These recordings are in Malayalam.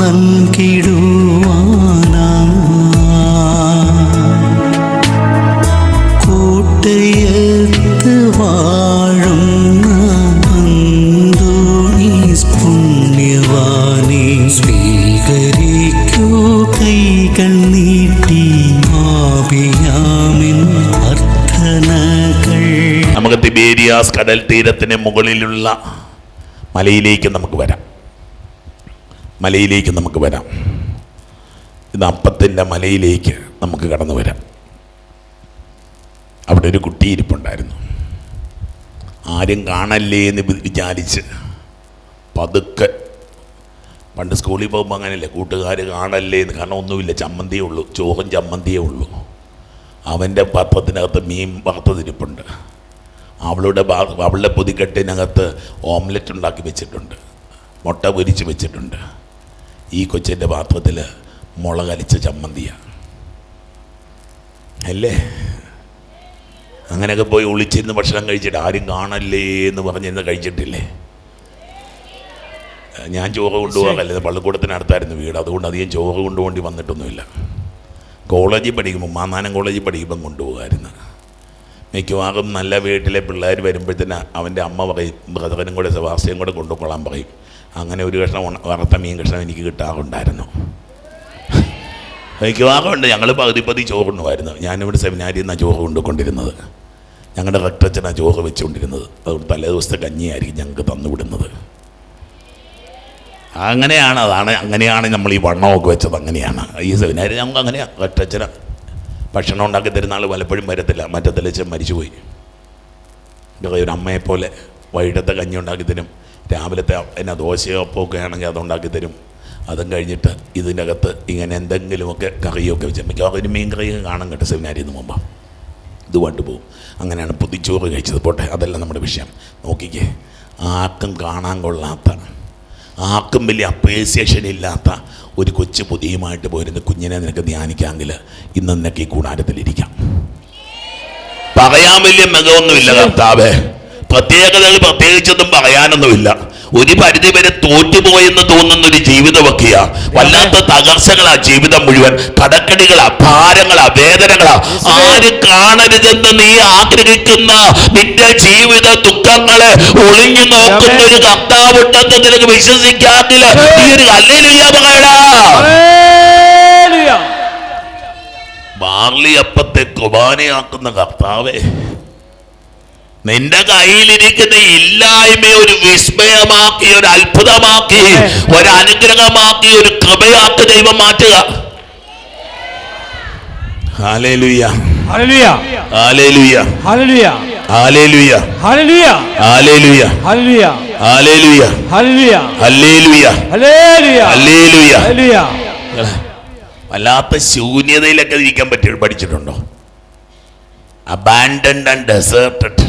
നൽകിടുവാനാ കൈകൾ നീട്ടി അർത്ഥനകൾ. നമുക്ക് തിബേരിയാസ് കടൽ തീരത്തിന് മുകളിലുള്ള മലയിലേക്ക് നമുക്ക് വരാം. മലയിലേക്ക് നമുക്ക് വരാം. ഇത് അപ്പത്തിന്റെ മലയിലേക്ക് നമുക്ക് കടന്നു വരാം. അവിടെ ഒരു കുട്ടി ഇരിപ്പുണ്ടായിരുന്നു. ആരും കാണല്ലേ എന്ന് വിചാരിച്ച് പതുക്കെ പണ്ട് സ്കൂളിൽ പോകുമ്പോൾ അങ്ങനെയല്ലേ കൂട്ടുകാർ കാണല്ലേ എന്ന്. കാരണം ഒന്നുമില്ല ചമ്മന്തിയേ ഉള്ളൂ ചോറും ചമ്മന്തിയേ ഉള്ളൂ. അവന്റെ പാത്രത്തിനകത്ത് മീൻ വറുത്തതിരിപ്പുണ്ട്. അവളുടെ അവളുടെ പൊതിക്കെട്ടിനകത്ത് ഓംലെറ്റ് ഉണ്ടാക്കി വെച്ചിട്ടുണ്ട്. മുട്ട പൊരിച്ച് വെച്ചിട്ടുണ്ട്. ഈ കൊച്ചിന്റെ പാത്രത്തിൽ മുളകലിച്ച ചമ്മന്തിയാണ് അല്ലേ? അങ്ങനെയൊക്കെ പോയി ഒളിച്ചിരുന്ന് ഭക്ഷണം കഴിച്ചിട്ട് ആരും കാണല്ലേ എന്ന് പറഞ്ഞിരുന്ന് കഴിച്ചിട്ടില്ലേ? ഞാൻ ചോറ് കൊണ്ടുപോകാല്ലേ പള്ളിക്കൂടത്തിനടുത്തായിരുന്നു വീട്. അതുകൊണ്ട് അധികം ചോറ് കൊണ്ടുപോകേണ്ടി വന്നിട്ടൊന്നുമില്ല. കോളേജിൽ പഠിക്കുമ്പോൾ മാന്നാനം കോളേജിൽ പഠിക്കുമ്പം കൊണ്ടുപോകാമായിരുന്നു മിക്കവാറും നല്ല വീട്ടിലെ പിള്ളേർ വരുമ്പോഴത്തേന് അവന്റെ അമ്മ പറയും ബ്രദറിനും കൂടെ സെബാസ്റ്റ്യനും കൂടെ കൊണ്ടുപോകാൻ പറയും. അങ്ങനെ ഒരു കഷ്ണം വറുത്ത മീൻ കഷ്ണം എനിക്ക് കിട്ടാറുണ്ടായിരുന്നു. മിക്കവാറുണ്ട് ഞങ്ങൾ പകുതി പതി ചോറുണ്ടുമായിരുന്നു ഞാനിവിടെ സെമിനാരിയിൽ നിന്നാണ് ചോറ് കൊണ്ടുകൊണ്ടിരുന്നത് ഞങ്ങളുടെ റക്ടച്ചനാണ് ചോറ് വെച്ചുകൊണ്ടിരുന്നത് അതുകൊണ്ട് തലേ ദിവസത്തെ കഞ്ഞിയായിരിക്കും ഞങ്ങൾക്ക് തന്നുവിടുന്നത് അങ്ങനെയാണ് അതാണ് അങ്ങനെയാണ് നമ്മൾ ഈ വണ്ണമൊക്കെ വെച്ചത്. അങ്ങനെയാണ്. ഈ സെമിനാരി ഞങ്ങൾക്ക് അങ്ങനെയാണ് റക്ടച്ചന ഭക്ഷണം ഉണ്ടാക്കി തരുന്ന ആൾ പലപ്പോഴും വരത്തില്ല. മറ്റത്തലച്ചൻ മരിച്ചുപോയി. ഒരു അമ്മയെപ്പോലെ വൈകിട്ടത്തെ കഞ്ഞി ഉണ്ടാക്കി തരും. രാവിലത്തെ എന്നാ ദോശയോ അപ്പമൊക്കെ ആണെങ്കിൽ അതുണ്ടാക്കി തരും. അതും കഴിഞ്ഞിട്ട് ഇതിനകത്ത് ഇങ്ങനെ എന്തെങ്കിലുമൊക്കെ കറിയൊക്കെ വെച്ച് മിക്കവാറും ഒരു മീൻ കറിയൊക്കെ കാണാൻ കേട്ടോ സെമിനാരിൽ നിന്ന് മുമ്പ്. ഇതുമായിട്ട് പോകും. അങ്ങനെയാണ് പുതിച്ചോറ് കഴിച്ചത്. പോട്ടെ അതല്ല നമ്മുടെ വിഷയം. നോക്കിക്കേ ആർക്കും കാണാൻ കൊള്ളാത്ത ആർക്കും വലിയ അപ്രീസിയേഷൻ ഇല്ലാത്ത ഒരു കൊച്ചു പുതിയുമായിട്ട് പോയിരുന്ന കുഞ്ഞിനെ നിനക്ക് ധ്യാനിക്കാമെങ്കിൽ ഇന്ന് നിനക്ക് ഈ കൂടാരത്തിലിരിക്കാം പറയാൻ വലിയ മികവൊന്നുമില്ല കർത്താവ്. പ്രത്യേകതകൾ പ്രത്യേകിച്ചൊന്നും പറയാനൊന്നുമില്ല. ഒരു പരിധി വരെ തോറ്റുപോയെന്ന് തോന്നുന്ന ഒരു ജീവിതമൊക്കെയാ. വല്ലാത്ത തകർച്ചകളാ ജീവിതം മുഴുവൻ. കടക്കടികളാ ഭാരങ്ങളാ വേദനകളാ. ആര് കാണരുതെന്ന് നീ ആഗ്രഹിക്കുന്ന നിന്റെ ജീവിത ദുഃഖങ്ങളെ ഒളിഞ്ഞു നോക്കുന്ന ഒരു കർത്താവുണ്ടെന്ന് നിനക്ക് വിശ്വസിക്കാമെങ്കിൽ നീ ഒരു പറയടാ Hallelujah. ബാർലി അപ്പത്തെ കുർബാനയാക്കുന്ന കർത്താവേ. നിന്റെ കയ്യിലിരിക്കുന്ന ഇല്ലായ്മയെ ഒരു വിസ്മയമാക്കി ഒരു അത്ഭുതമാക്കി ഒരു അനുഗ്രഹമാക്കി ഒരു കൃപയാക്കി ദൈവം മാറ്റുക. വല്ലാത്ത ശൂന്യതയിലൊക്കെ ഇരിക്കാൻ പറ്റി പഠിച്ചിട്ടുണ്ടോ അബാൻഡൻഡ് ആൻഡ് ഡെസേർട്ടഡ്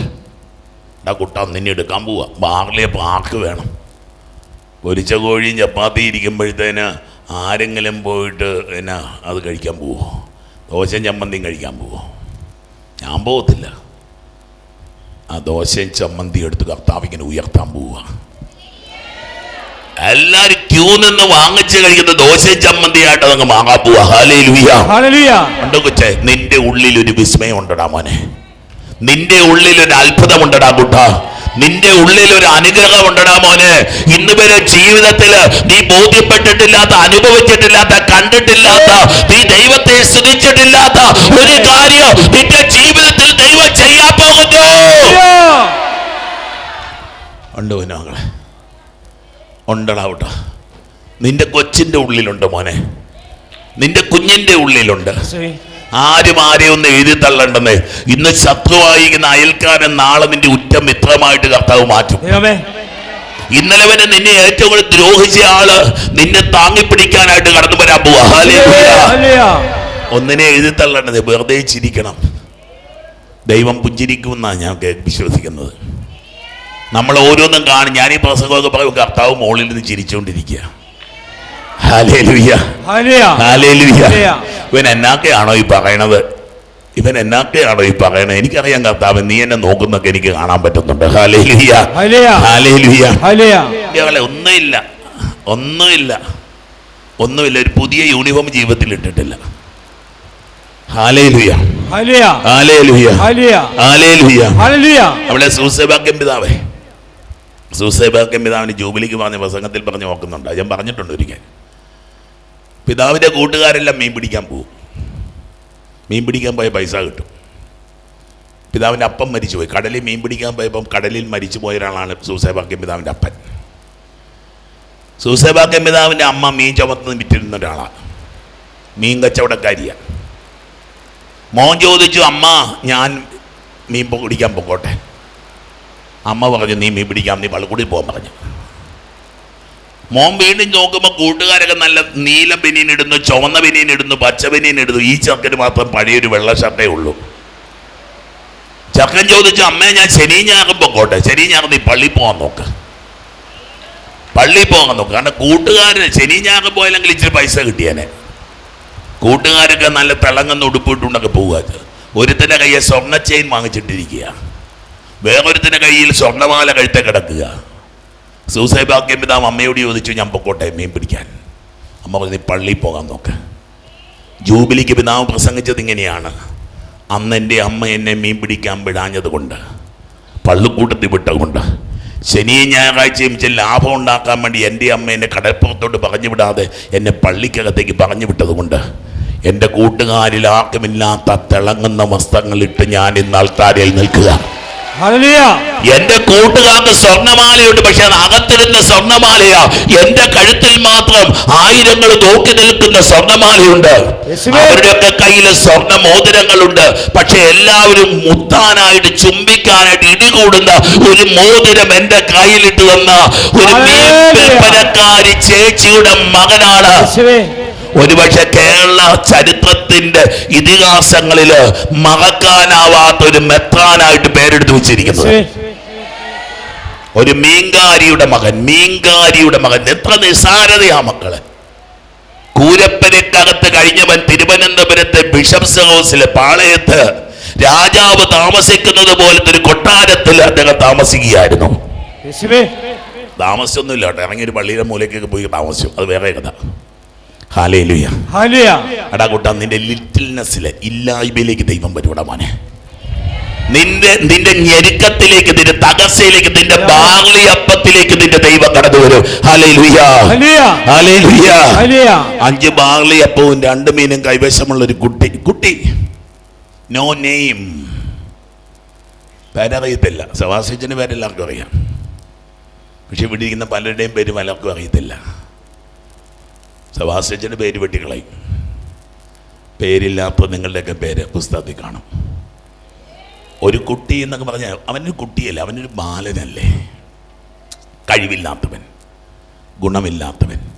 എടാ കുട്ട നിന്നെ എടുക്കാൻ പോവാ. ബാറിലെ പാർക്ക് വേണം. പൊരിച്ച കോഴിയും ചപ്പാത്തി ഇരിക്കുമ്പോഴത്തേന് ആരെങ്കിലും പോയിട്ട് എന്നാ അത് കഴിക്കാൻ പോവോ? ദോശയും ചമ്മന്തിയും കഴിക്കാൻ പോവോ? ഞാൻ പോകത്തില്ല ആ ദോശയും ചമ്മന്തി എടുത്ത് കർത്താവിങ്ങനെ ഉയർത്താൻ പോവുക എല്ലാരും ക്യൂ നിന്ന് വാങ്ങിച്ച് കഴിക്കുന്ന ദോശയും ചമ്മന്തിയായിട്ട് അതങ്ങ് വാങ്ങാൻ പോവാ. ഹാലേ ലുയ്യ. ഉണ്ടോ കൊച്ചേ നിന്റെ ഉള്ളിൽ ഒരു വിസ്മയം ഉണ്ടടാ മോനെ. നിന്റെ ഉള്ളിൽ ഒരു അത്ഭുതമുണ്ടടാ കുട്ട നിന്റെ ഉള്ളിൽ ഒരു അനുഗ്രഹം ഉണ്ടടാ മോനെ. ഇന്ന് വരെ ജീവിതത്തിൽ നീ ബോധ്യപ്പെട്ടിട്ടില്ലാത്ത അനുഭവിച്ചിട്ടില്ലാത്ത കണ്ടിട്ടില്ലാത്ത നീ ദൈവത്തെ സ്തുതിച്ചിട്ടില്ലാത്ത ഒരു കാര്യം നിന്റെ ജീവിതത്തിൽ ദൈവം ചെയ്യാൻ പോകുന്നു. ഉണ്ട് ഉണ്ടടാ കേട്ടോ നിന്റെ കൊച്ചിന്റെ ഉള്ളിലുണ്ട് മോനെ. നിന്റെ കുഞ്ഞിന്റെ ഉള്ളിലുണ്ട്. ആരും ആരെയും ഒന്ന് എഴുതി തള്ളണ്ടെന്ന്. ഇന്ന് ശത്രുവായിരിക്കുന്ന അയൽക്കാരൻ നാളെ നിന്റെ ഉറ്റ മിത്രമായിട്ട് കർത്താവ് മാറ്റും. ഇന്നലെ വരെ നിന്നെ ഏറ്റവും കൂടുതൽ ദ്രോഹിച്ച ആൾ നിന്നെ താങ്ങിപ്പിടിക്കാനായിട്ട് കടന്നു വരാൻ പോവാ. ഒന്നിനെ എഴുതി തള്ളണ്ടത്. വെറുതെ ചിരിക്കണം. ദൈവം പുഞ്ചിരിക്കുമെന്നാണ് ഞാൻ വിശ്വസിക്കുന്നത്. നമ്മൾ ഓരോന്നും കാണും. ഞാൻ ഈ പ്രസംഗമൊക്കെ പറയും കർത്താവ് മുകളിൽ നിന്ന് ചിരിച്ചുകൊണ്ടിരിക്കുക ഇവൻ എന്നാക്കെയാണോ ഈ പറയണത് ഇവൻ എന്നാക്കെയാണോ ഈ പറയണത് എനിക്കറിയാം കർത്താവ് നീ എന്നെ നോക്കുന്നൊക്കെ എനിക്ക് കാണാൻ പറ്റുന്നുണ്ട് ഹാലേലുയ്യ. ഒന്നുമില്ല ഒന്നുമില്ല ഒന്നുമില്ല ഒരു പുതിയ യൂണിഫോം ജീവിതത്തിൽ ഇട്ടിട്ടില്ല. അവിടെ സൂസേബാക്യം പിതാവേ സൂസേബാക്യം പിതാവിന് ജൂബിലിക്ക് പറഞ്ഞ പ്രസംഗത്തിൽ പറഞ്ഞ് നോക്കുന്നുണ്ട് ഞാൻ പറഞ്ഞിട്ടുണ്ട് ഒരിക്കൽ പിതാവിന്റെ കൂട്ടുകാരെല്ലാം മീൻ പിടിക്കാൻ പോകും മീൻ പിടിക്കാൻ പോയ പൈസ കിട്ടും. പിതാവിന്റെ അപ്പം മരിച്ചുപോയി. കടലിൽ മീൻ പിടിക്കാൻ പോയപ്പം കടലിൽ മരിച്ചു പോയ ഒരാളാണ് സൂസേബാക്യം പിതാവിന്റെ അപ്പൻ. സൂസേബാക്യം പിതാവിന്റെ അമ്മ മീൻ ചുമത്തുനിന്ന് വിറ്റിരുന്ന ഒരാളാണ്. മീൻ കച്ചവടക്കാരിയാണ് മോൻ ചോദിച്ചു അമ്മ ഞാൻ മീൻ പിടിക്കാൻ പോക്കോട്ടെ. അമ്മ പറഞ്ഞു നീ മീൻ പിടിക്കാം നീ പള്ളിക്കൂടി പോകാൻ പറഞ്ഞു. മോൻ വീണ്ടും നോക്കുമ്പോൾ കൂട്ടുകാരൊക്കെ നല്ല നീല ബനിയൻ ഇടുന്നു ചുവന്ന ബനിയൻ ഇടുന്നു പച്ച ബനിയൻ ഇടുന്നു. ഈ ചക്കന് മാത്രം പഴയൊരു വെള്ള ഷർട്ടേ ഉള്ളൂ. ചക്കൻ ചോദിച്ചു അമ്മേ ഞാൻ ശനി ഞായറും പൊക്കോട്ടെ? ശനി ഞായർ നീ പള്ളി പോകാൻ നോക്ക്. പള്ളി പോകാൻ നോക്ക്. കാരണം കൂട്ടുകാരന് ശനി ഞായറും പോയാലെങ്കിൽ ഇച്ചിരി പൈസ കിട്ടിയാനെ. കൂട്ടുകാരൊക്കെ നല്ല തിളങ്ങുന്ന ഉടുപ്പിട്ടുണ്ടൊക്കെ പോവുക. ഒരുത്തിന്റെ കയ്യിൽ സ്വർണ ചെയിൻ വാങ്ങിച്ചിട്ടിരിക്കുക വേറൊരുത്തിന്റെ കയ്യിൽ സ്വർണമാല കഴുത്തെ കിടക്കുക. സൂസൈബാക്യം പിതാവ് അമ്മയോട് ചോദിച്ചു ഞാൻ പൊക്കോട്ടെ മീൻ പിടിക്കാൻ. അമ്മ പറഞ്ഞു പള്ളിയിൽ പോകാൻ നോക്ക്. ജൂബിലിക്ക് പിതാവ് പ്രസംഗിച്ചത് ഇങ്ങനെയാണ്. അന്ന് എന്റെ അമ്മ എന്നെ മീൻ പിടിക്കാൻ വിടാഞ്ഞത് കൊണ്ട് പള്ളിക്കൂട്ടത്തിൽ വിട്ടതുകൊണ്ട് ശനിയും ഞായറാഴ്ചയും ചില ലാഭം ഉണ്ടാക്കാൻ വേണ്ടി എന്റെ അമ്മ എന്നെ കടൽപ്പുറത്തോട്ട് പറഞ്ഞു വിടാതെ എന്നെ പള്ളിക്കകത്തേക്ക് പറഞ്ഞു വിട്ടതുകൊണ്ട് എന്റെ കൂട്ടുകാരിൽ ആർക്കുമില്ലാത്ത തിളങ്ങുന്ന വസ്ത്രങ്ങളിട്ട് ഞാൻ ഇന്ന് ആൾക്കാരിൽ നിൽക്കുക. എന്റെ കൂട്ടുകാർക്ക് സ്വർണമാലയുണ്ട് പക്ഷെ അത് അകത്തിടുന്ന സ്വർണമാലയാ എന്റെ കഴുത്തിൽ മാത്രം ആയിരങ്ങൾ നോക്കി നിൽക്കുന്ന സ്വർണമാലയുണ്ട്. അവരുടെയൊക്കെ കയ്യിൽ സ്വർണ മോതിരങ്ങളുണ്ട് പക്ഷെ എല്ലാവരും മുത്താനായിട്ട് ചുംബിക്കാനായിട്ട് ഇടികൂടുന്ന ഒരു മോതിരം എന്റെ കയ്യിലിട്ട് വന്ന ഒരു വിൽപ്പനക്കാരി ചേച്ചിയുടെ മകനാണ്. ഒരുപക്ഷെ കേരള ചരിത്രത്തിന്റെ ഇതിഹാസങ്ങളിൽ മറക്കാനാവാത്ത ഒരു മെത്രാനായിട്ട് പേരെടുത്ത് വെച്ചിരിക്കുന്നത്. ഒരു മീങ്കാരിയുടെ മകൻ മീങ്കാരിയുടെ മകൻ. എത്ര നിസാരതയാ മക്കൾ. കൂരപ്പനക്കകത്ത് കഴിഞ്ഞവൻ തിരുവനന്തപുരത്തെ ബിഷപ്സ് ഹൗസിലെ പാളയത്ത് രാജാവ് താമസിക്കുന്നത് പോലത്തെ ഒരു കൊട്ടാരത്തിൽ അദ്ദേഹം താമസിക്കുകയായിരുന്നു. താമസിച്ചൊന്നുമില്ല കേട്ടോ. ഇറങ്ങി ഒരു പള്ളിയുടെ മൂലയ്ക്കൊക്കെ പോയി താമസിച്ചു. അത് വേറെ കഥ. കൂട്ടാ നിന്റെ ലിറ്റിൽനെസ്സിലെ ഇല്ലായ്മയിലേക്ക് ദൈവം വരുവടാ മോനെ. നിന്റെ നിന്റെ ഞെരുക്കത്തിലേക്ക് നിന്റെ തകസയിലേക്ക് നിന്റെ ബാർലി അപ്പത്തിലേക്ക് നിന്റെ ദൈവം കടന്നു വരും. അഞ്ച് ബാർലി അപ്പവും രണ്ട് മീനും കൈവശമുള്ള ഒരു കുട്ടി. കുട്ടി. No name പേരറിയത്തില്ല. സവാസിച്ചിന് പേരെല്ലാവർക്കും അറിയാം. പക്ഷെ ഇവിടെ ഇരിക്കുന്ന പലരുടെയും പേര് പലർക്കും അറിയത്തില്ല. സവാസിച്ചിന് പേര് വെട്ടികളായി പേരില്ലാത്ത നിങ്ങളുടെയൊക്കെ പേര് പുസ്തകത്തിൽ കാണും. ഒരു കുട്ടി എന്നൊക്കെ പറഞ്ഞാൽ അവനൊരു കുട്ടിയല്ല അവനൊരു ബാലനല്ലേ? കഴിവില്ലാത്തവൻ ഗുണമില്ലാത്തവൻ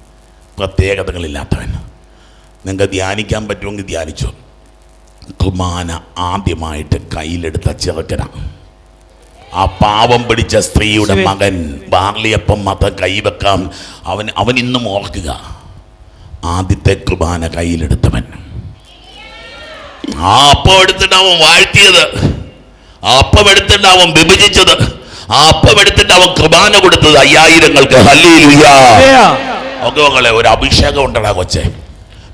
പ്രത്യേകതകളില്ലാത്തവൻ. നിങ്ങൾക്ക് ധ്യാനിക്കാൻ പറ്റുമെങ്കിൽ ധ്യാനിച്ചു. കുമാന ആദ്യമായിട്ട് കയ്യിലെടുത്ത ചെറുക്കന. ആ പാവം പിടിച്ച സ്ത്രീയുടെ മകൻ ബാർലിയപ്പം മാത്രം കൈവെക്കാം. അവൻ അവൻ ഇന്നും ഓർക്കുക ആദ്യത്തെ കുർബാന കയ്യിലെടുത്തവൻ. ആ അപ്പോ എടുത്തിട്ട് അവൻ വാഴ്ത്തിയത്. ആ അപ്പം എടുത്തിട്ട് അവൻ വിഭജിച്ചത്. ആ അപ്പം എടുത്തിട്ട് അവൻ കുർബാന കൊടുത്തത് അയ്യായിരങ്ങൾക്ക്. ഒക്കെ മകളെ ഒരു അഭിഷേകം ഉണ്ടടാ കൊച്ചേ.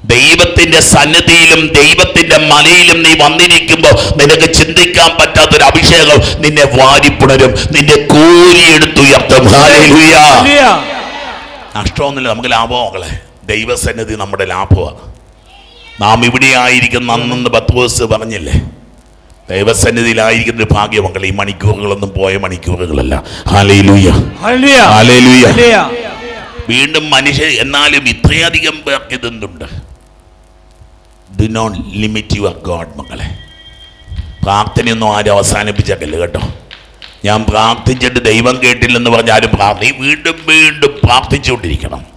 ദൈവത്തിന്റെ സന്നിധിയിലും ദൈവത്തിന്റെ മലയിലും നീ വന്നിരിക്കുമ്പോൾ നിനക്ക് ചിന്തിക്കാൻ പറ്റാത്തൊരു അഭിഷേകം നിന്നെ വാരിപ്പുണരും നിന്റെ ഹല്ലേലൂയ. നഷ്ടമൊന്നുമില്ല നമുക്ക് ലാഭമോ മകളെ ദൈവസന്നിധി നമ്മുടെ ലാഭമാണ് നാം ഇവിടെ ആയിരിക്കുന്ന അന്നെന്ന് പത്ത് ദിവസം പറഞ്ഞില്ലേ? ദൈവസന്നിധിയിലായിരിക്കുന്ന ഒരു ഭാഗ്യം ഈ മണിക്കൂറുകളൊന്നും പോയ മണിക്കൂറുകളല്ല. വീണ്ടും മനുഷ്യർ എന്നാലും ഇത്രയധികം പേർക്ക് ഇതെന്തുണ്ട്? Do not limit your God മക്കളെ. പ്രാർത്ഥനയൊന്നും ആരും അവസാനിപ്പിച്ചേക്കല്ല കേട്ടോ? ഞാൻ പ്രാർത്ഥിച്ചിട്ട് ദൈവം കേട്ടില്ലെന്ന് പറഞ്ഞാലും പ്രാർത്ഥി വീണ്ടും വീണ്ടും പ്രാർത്ഥിച്ചുകൊണ്ടിരിക്കണം.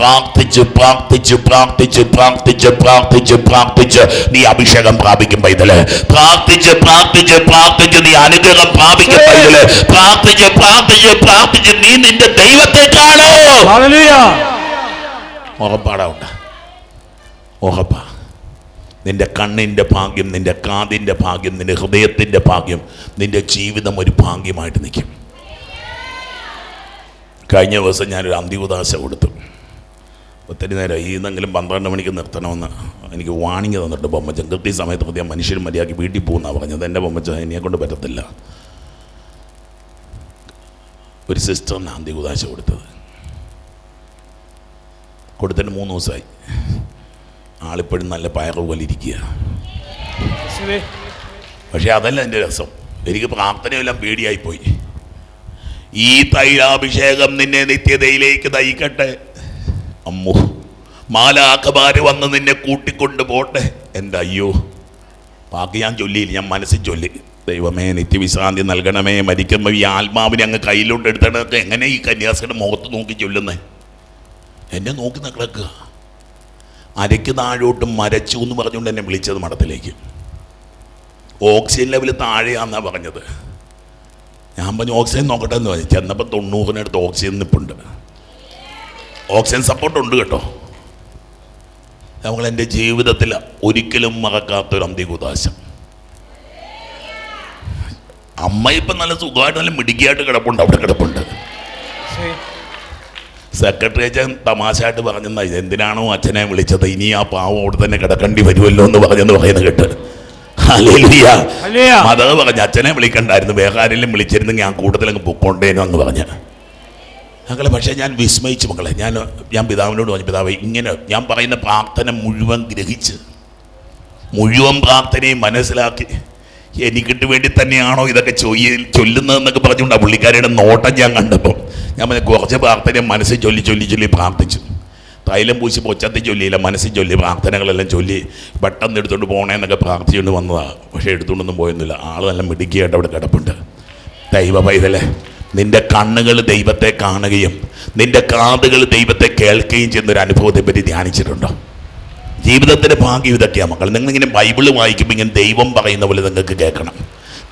പ്രാർത്ഥിച്ച് പ്രാർത്ഥിച്ച് പ്രാർത്ഥിച്ച് പ്രാർത്ഥിച്ച് പ്രാർത്ഥിച്ച് പ്രാർത്ഥിച്ച് നീ അഭിഷേകം പ്രാപിക്കും പൈതൽ. പ്രാർത്ഥിച്ച് പ്രാർത്ഥിച്ച് പ്രാർത്ഥിച്ച് നീ അനുഗ്രഹം പ്രാപിക്കും പൈതൽ. പ്രാർത്ഥിച്ച് പ്രാർത്ഥിച്ച് പ്രാർത്ഥിച്ച് നീ നിന്റെ ദൈവത്തെ കാണോ. ഉറപ്പാടാ ഉണ്ട്. ഉറപ്പാ. നിന്റെ കണ്ണിന്റെ ഭാഗ്യം നിന്റെ കാതിന്റെ ഭാഗ്യം നിന്റെ ഹൃദയത്തിന്റെ ഭാഗ്യം നിന്റെ ജീവിതം ഒരു ഭാഗ്യമായിട്ട് നിൽക്കും. കഴിഞ്ഞ ദിവസം ഞാനൊരു അന്തികുദാശ കൊടുത്തു. ഒത്തിരി നേരം ഈ എന്തെങ്കിലും പന്ത്രണ്ട് മണിക്ക് നിർത്തണമെന്ന് എനിക്ക് വാണിംഗ് തന്നിട്ട് ബൊമ്മച്ചൻ. കൃത്യ സമയത്ത് കൃത്യം മനുഷ്യർ മര്യാദയ്ക്ക് വീട്ടിൽ പോകുന്നതാണ് പറഞ്ഞത്. എന്റെ ബൊമ്മച്ച എന്നെ കൊണ്ട് പറ്റത്തില്ല. ഒരു സിസ്റ്ററിന് അന്തികുദാശ കൊടുത്തത്. കൊടുത്തിട്ട് മൂന്ന് ദിവസമായി. ആളിപ്പോഴും നല്ല പയറ് പോലെ ഇരിക്കുക. പക്ഷേ അതല്ല എന്റെ രസം. എനിക്ക് പ്രാർത്ഥനയെല്ലാം പേടിയായിപ്പോയി. ഈ തൈലാഭിഷേകം നിന്നെ നിത്യതയിലേക്ക് നയിക്കട്ടെ അമ്മു മാലാഖമാര് വന്ന് നിന്നെ കൂട്ടിക്കൊണ്ട് പോട്ടെ. എന്റെ അയ്യോ ബാക്കി ഞാൻ ചൊല്ലിയില്ല ഞാൻ മനസ്സിൽ ചൊല്ലി. ദൈവമേ നിത്യവിശ്രാന്തി നൽകണമേ. മരിക്കുമ്പോൾ ഈ ആത്മാവിനെ അങ്ങ് കയ്യിലോട്ട് എടുത്തിടത്ത് എങ്ങനെ ഈ കന്യാസിയുടെ മുഖത്ത് നോക്കി ചൊല്ലുന്നത് എന്നെ നോക്കി കിടക്കുക അരയ്ക്ക് താഴോട്ട് മരച്ചു എന്ന് പറഞ്ഞുകൊണ്ട് എന്നെ വിളിച്ചത് മഠത്തിലേക്ക്. ഓക്സിജൻ ലെവൽ താഴെയാന്നാണ് പറഞ്ഞത്. ഞാൻ പറഞ്ഞു ഓക്സിജൻ നോക്കട്ടെ എന്ന് പറഞ്ഞു. ചെന്നപ്പോൾ തൊണ്ണൂറിനടുത്ത് ഓക്സിജൻ നിപ്പുണ്ട്. ഓക്സിജൻ സപ്പോർട്ട് ഉണ്ട് കേട്ടോ. നമ്മൾ എന്റെ ജീവിതത്തിൽ ഒരിക്കലും മറക്കാത്തൊരു അന്ത്യകുദാശം അമ്മ ഇപ്പം നല്ല സുഖമായിട്ട് നല്ല മിടുക്കിയായിട്ട് കിടപ്പുണ്ട് അവിടെ കിടപ്പുണ്ട്. സെക്രട്ടറി അച്ഛൻ തമാശയായിട്ട് പറഞ്ഞെന്നാ എന്തിനാണോ അച്ഛനെ വിളിച്ചത്? ഇനി ആ പാവം അവിടെ തന്നെ കിടക്കേണ്ടി വരുമല്ലോ എന്ന് പറഞ്ഞെന്ന് പറയുന്നത് കേട്ട്. ഹല്ലേലൂയ. പറഞ്ഞു അച്ഛനെ വിളിക്കണ്ടായിരുന്നു. വേറെ ആരെങ്കിലും വിളിച്ചിരുന്നെങ്കിൽ ഞാൻ കൂടുതലങ്ങ് പൊക്കോണ്ടേനോ എന്ന് പറഞ്ഞ്. മക്കളെ പക്ഷേ ഞാൻ വിസ്മയിച്ചു മക്കളെ. ഞാൻ ഞാൻ പിതാവിനോട് പറഞ്ഞു പിതാവ് ഇങ്ങനെ ഞാൻ പറയുന്ന പ്രാർത്ഥന മുഴുവൻ ഗ്രഹിച്ച് മുഴുവൻ പ്രാർത്ഥനയും മനസ്സിലാക്കി എനിക്കിട്ട് വേണ്ടി തന്നെയാണോ ഇതൊക്കെ ചൊല്ലി ചൊല്ലുന്നതെന്നൊക്കെ പറഞ്ഞുകൊണ്ട് ആ പുള്ളിക്കാരിയുടെ നോട്ടം ഞാൻ കണ്ടപ്പോൾ ഞാൻ പറഞ്ഞു കുറച്ച് പ്രാർത്ഥന മനസ്സിൽ ചൊല്ലി ചൊല്ലി ചൊല്ലി പ്രാർത്ഥിച്ചു. തൈലം പൂശി പൊച്ചത്തിൽ ചൊല്ലിയില്ല മനസ്സിൽ ചൊല്ലി പ്രാർത്ഥനകളെല്ലാം ചൊല്ലി പെട്ടെന്ന് എടുത്തുകൊണ്ട് പോകണേന്നൊക്കെ പ്രാർത്ഥിച്ചുകൊണ്ട് വന്നതാണ് പക്ഷേ എടുത്തുകൊണ്ടൊന്നും പോയൊന്നുമില്ല. ആൾ നല്ല മിടുക്കിയായിട്ട് അവിടെ കിടപ്പുണ്ട്. ദൈവ പൈതലെ നിന്റെ കണ്ണുകൾ ദൈവത്തെ കാണുകയും നിന്റെ കാതുകൾ ദൈവത്തെ കേൾക്കുകയും ചെയ്യുന്നൊരു അനുഭവത്തെ പറ്റി ധ്യാനിച്ചിട്ടുണ്ടോ? ജീവിതത്തിന്റെ ഭാഗ്യം ഇതൊക്കെയാണ് മക്കൾ നിങ്ങളിങ്ങനെ ബൈബിൾ വായിക്കുമ്പോൾ ഇങ്ങനെ ദൈവം പറയുന്ന പോലെ നിങ്ങൾക്ക് കേൾക്കണം.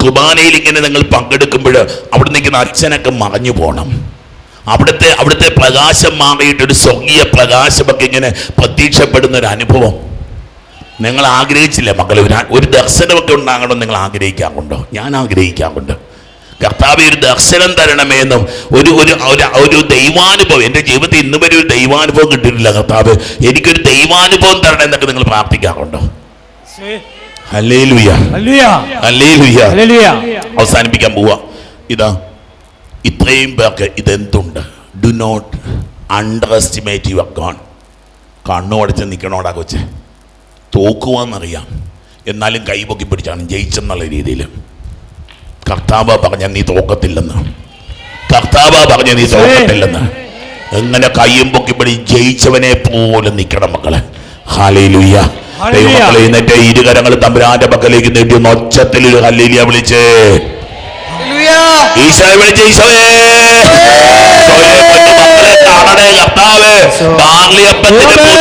കുർബാനയിൽ ഇങ്ങനെ നിങ്ങൾ പങ്കെടുക്കുമ്പോൾ അവിടെ നിൽക്കുന്ന അച്ഛനൊക്കെ മറഞ്ഞു പോകണം അവിടുത്തെ അവിടുത്തെ പ്രകാശം മാറിയിട്ടൊരു സ്വർഗീയ പ്രകാശമൊക്കെ ഇങ്ങനെ പ്രത്യക്ഷപ്പെടുന്ന ഒരു അനുഭവം. നിങ്ങൾ ആഗ്രഹിച്ചില്ലേ മക്കളെ? ഒരു ഒരു ദർശനമൊക്കെ ഉണ്ടാകണം നിങ്ങൾ ആഗ്രഹിക്കാറുണ്ടോ? ഞാൻ ആഗ്രഹിക്കാറുണ്ട്. കർത്താവ് ഒരു ദർശനം തരണമെന്നും ഒരു ഒരു ഒരു- ദൈവാനുഭവം. എന്റെ ജീവിതത്തിൽ ഇന്ന് വരെ ഒരു ദൈവാനുഭവം കിട്ടിയിട്ടില്ല കർത്താവ്. എനിക്കൊരു ദൈവാനുഭവം തരണം എന്നൊക്കെ നിങ്ങൾ പ്രാർത്ഥിക്കാറുണ്ടോ? അവസാനിപ്പിക്കാൻ പോവാ. ഇതാ ഇത്രയും പേർക്ക് ഇതെന്തുണ്ട്? Do not underestimate your gone കണ്ണുമടച്ച് നിൽക്കണോടാ കൊച്ചെ. തോക്കുവാന്നറിയാം. എന്നാലും കൈ പൊക്കി പിടിച്ചാണ് ജയിച്ചെന്നുള്ള രീതിയിൽ. കർത്താവ പറഞ്ഞ നീ തോക്കത്തില്ലെന്ന്. കർത്താവ പറഞ്ഞ നീ തോക്കത്തില്ലെന്ന്. എങ്ങനെ കയ്യും പൊക്കി പിടി ജയിച്ചവനെ പോലെ നിൽക്കണം മക്കളെ. ഹാലേലുയ്യ ദൈവമക്കളെ എന്നിട്ട് ഇരുകരങ്ങൾ തമ്പുരാന്റെ പക്കലേക്ക് നീട്ടി ഒച്ചത്തിൽ ഒരു ഹല്ലേലിയ വിളിച്ചേ. ഈശോയെ വിളിച്ച് ഈശോയെ. കാണണേ കർത്താവ് ബാർലിയപ്പത്തിന്റെ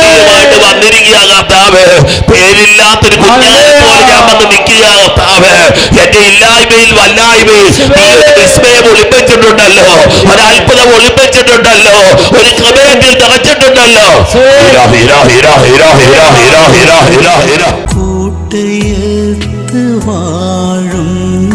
വന്നിരിക്കുക കർത്താവ് പേരില്ലാത്തൊരു കുഞ്ഞാനെ പോലെ ഞാൻ വന്ന് നിൽക്കുക കർത്താവ്. എന്റെ ഇല്ലായ്മയിൽ വല്ലായ്മയിൽ നീ ഒരു വിസ്മയം ഒളിപ്പിച്ചിട്ടുണ്ടല്ലോ ഒരത്ഭുതം ഒളിപ്പിച്ചിട്ടുണ്ടല്ലോ ഒരു കൃപയെങ്കിൽ തറച്ചിട്ടുണ്ടല്ലോ. കൂട്ടയത്ത് വാഴുന്ന